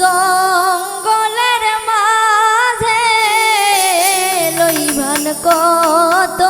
জঙ্গলের মাঝে লইভান কত